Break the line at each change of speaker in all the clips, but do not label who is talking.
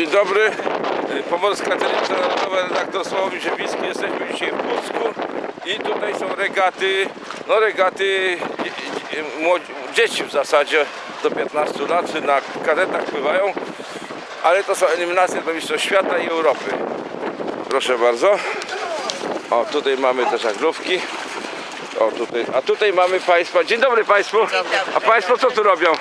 Dzień dobry. Pomorska Telewizja Narodowa, redaktor Sławomir Ziemiński. Jesteśmy dzisiaj w Pucku i tutaj są regaty, no regaty dzieci w zasadzie do 15 lat na kadetach pływają, ale to są eliminacje do Mistrzostw Świata i Europy. Proszę bardzo. O, tutaj mamy te żaglówki. O, tutaj, a tutaj mamy Państwa. Dzień dobry Państwu.
dobry.
A Państwo co tu robią?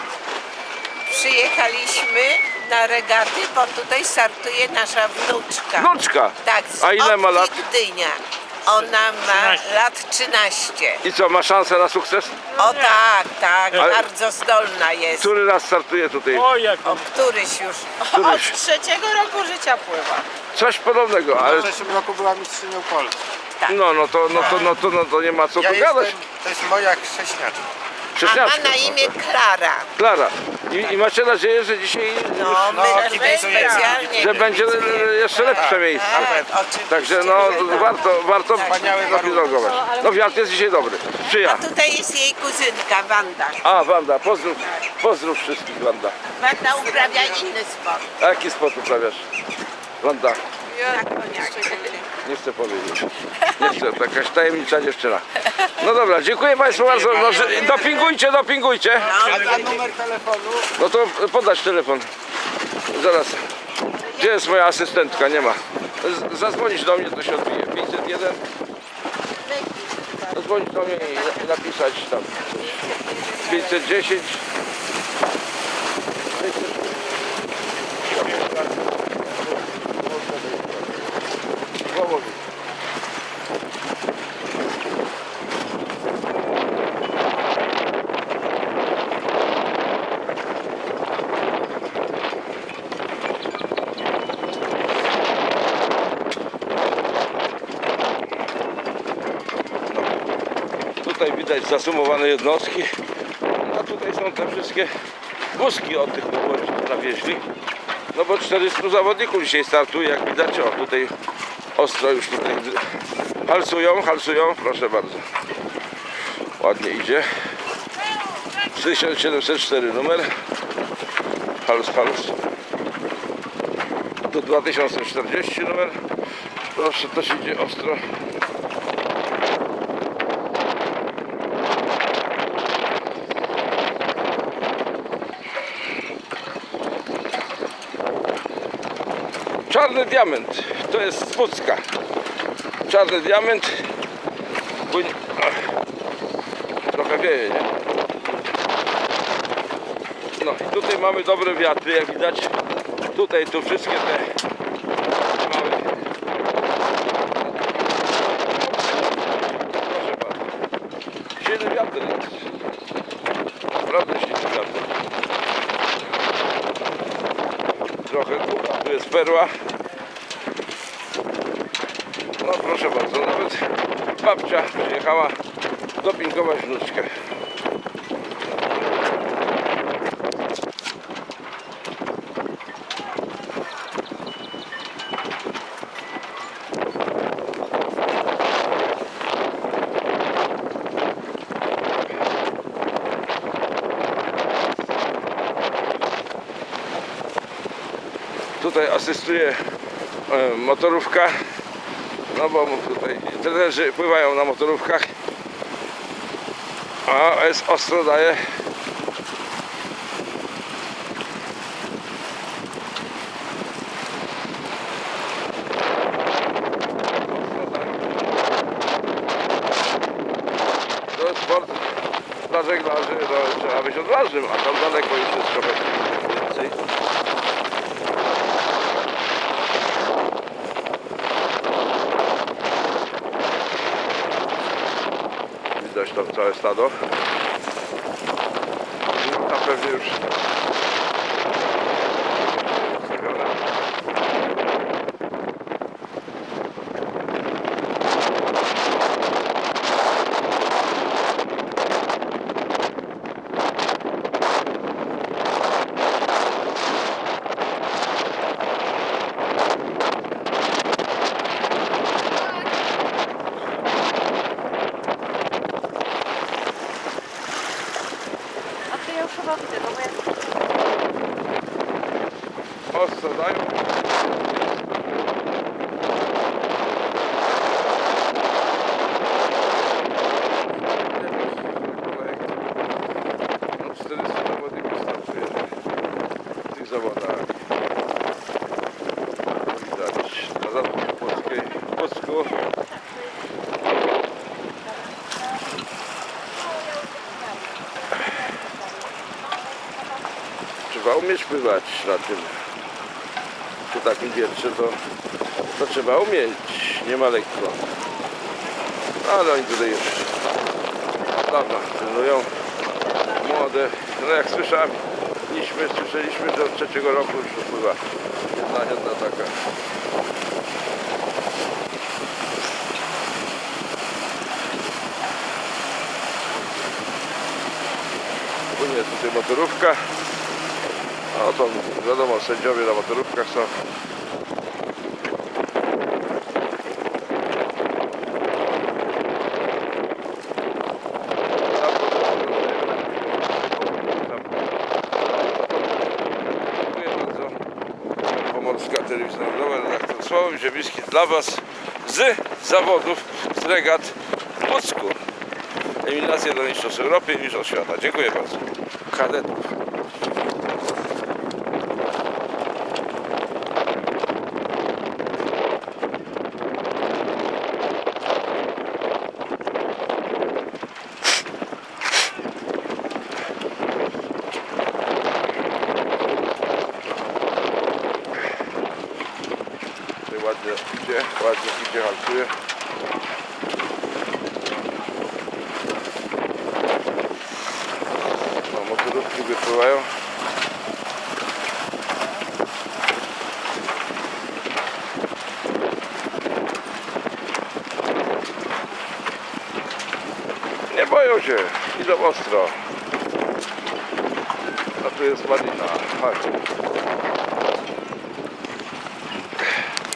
Przyjechaliśmy na regaty, bo tutaj startuje nasza wnuczka.
Wnuczka.
Tak, z
A ile ma lat?
Gdynia. Ona ma lat 13.
I co, ma szansę na sukces?
O tak, tak,
Ale-
bardzo zdolna jest.
Który raz startuje tutaj?
O, jak
O któryś już.
Któryś.
Od trzeciego roku życia pływa.
Coś podobnego, ale
w zeszłym roku była mistrzynią Polski.
no, no, to, no, to, no, to, no to nie ma co
Ja
tu gadać.
jestem, to jest moja chrześniaczka.
A ma na imię Klara.
Klara. I, I macie nadzieję, że dzisiaj
No,
no,
my, my
kibicujemy.
specjalnie
że będzie e, jeszcze lepsze miejsce.
Tak, oczywiście.
Także no
tak.
warto, warto
Wspaniały
zapilogować. No wiatr jest dzisiaj dobry.
A tutaj jest jej kuzynka Wanda.
A Wanda, pozdrów, pozdrów wszystkich Wanda.
Wanda uprawia inny sport.
A jaki sport uprawiasz? Wanda,
Na koniach.
Nie chcę powiedzieć. Nie chcę, to jakaś tajemnicza dziewczyna. No dobra, dziękuję Państwu bardzo. No, dopingujcie, dopingujcie.
A numer telefonu?
No to podać telefon. Zaraz. Gdzie jest moja asystentka? Nie ma. Z- Zadzwonić do mnie, to się odbije. 501. Zadzwonić do mnie i na- napisać tam. 510. Sławomir. Tutaj widać zasumowane jednostki. A tutaj są te wszystkie wózki od tych młodych nawieźli. No bo 400 zawodników dzisiaj startuje, jak widać. O, tutaj ostro już tutaj halsują, halsują. Proszę bardzo. Ładnie idzie. 1704 numer. Halus, halus. Do 2040 numer. Proszę, też idzie ostro. Czarny diament. To jest z Pucka. Czarny diament. Ach. Trochę wieje, nie? No i tutaj mamy dobre wiatry, jak widać. Tutaj tu wszystkie te małe... Proszę bardzo. Silny wiatr jest. Naprawdę silny wiatr. Trochę tu, tu jest perła. No proszę bardzo, nawet babcia przyjechała dopingować wnuczkę. Tutaj asystuje motorówka. No bo tutaj trenerzy pływają na motorówkach. A jest ostro daje. To jest sport dla żeglarzy, no, trzeba być odważnym, a tam daleko już jest trochę więcej. Widać tam całe stado. Tam pewnie już ustawione.
A to ja już chyba widzę, no bo ja
Ostro dają. No 400 zawodników startuje w tych zawodach. Widać na Zatorze Polskiej, Płocku. Trzeba umieć pływać na tym. Przy takim wietrze to, to trzeba umieć. Nie ma lekko. Ale oni tutaj już dawno trenują. Młode. No jak słyszałem, liśmy, słyszeliśmy, że od trzeciego roku już pływa. Jedna, jedna taka. Płynie tutaj motorówka. No to wiadomo, sędziowie na motorówkach są. Dziękuję bardzo. Pomorska Telewizja Narodowa, redaktor Sławomir Ziemiński dla Was z zawodów, z regat w Płocku. Eliminacja do Mistrzostw Europy i Mistrzostw Świata. Dziękuję bardzo. Kadetów. Tutaj ładnie idzie, ładnie idzie, haltuje. No, motorówki wypływają. Nie boją się, idą ostro. A tu jest Malina. Chodź.